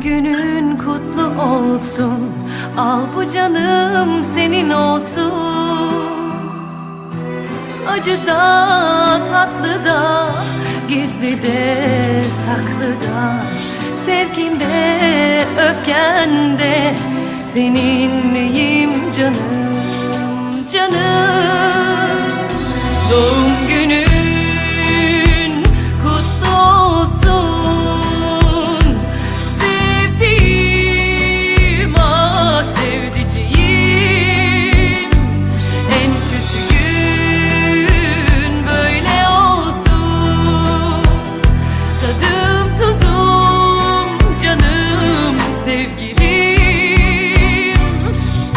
günün kutlu olsun. Al bu canım senin olsun. Acı da tatlı da Gizli de saklı da. Sevginde öfkende Seninleyim canım canım? Doğum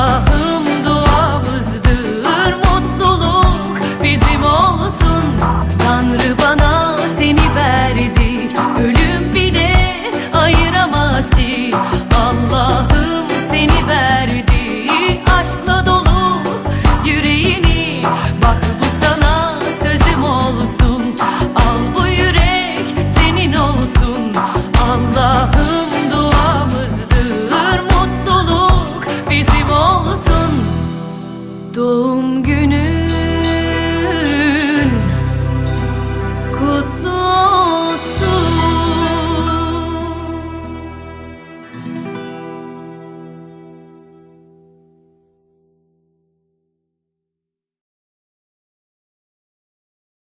Allah'ım doğum günü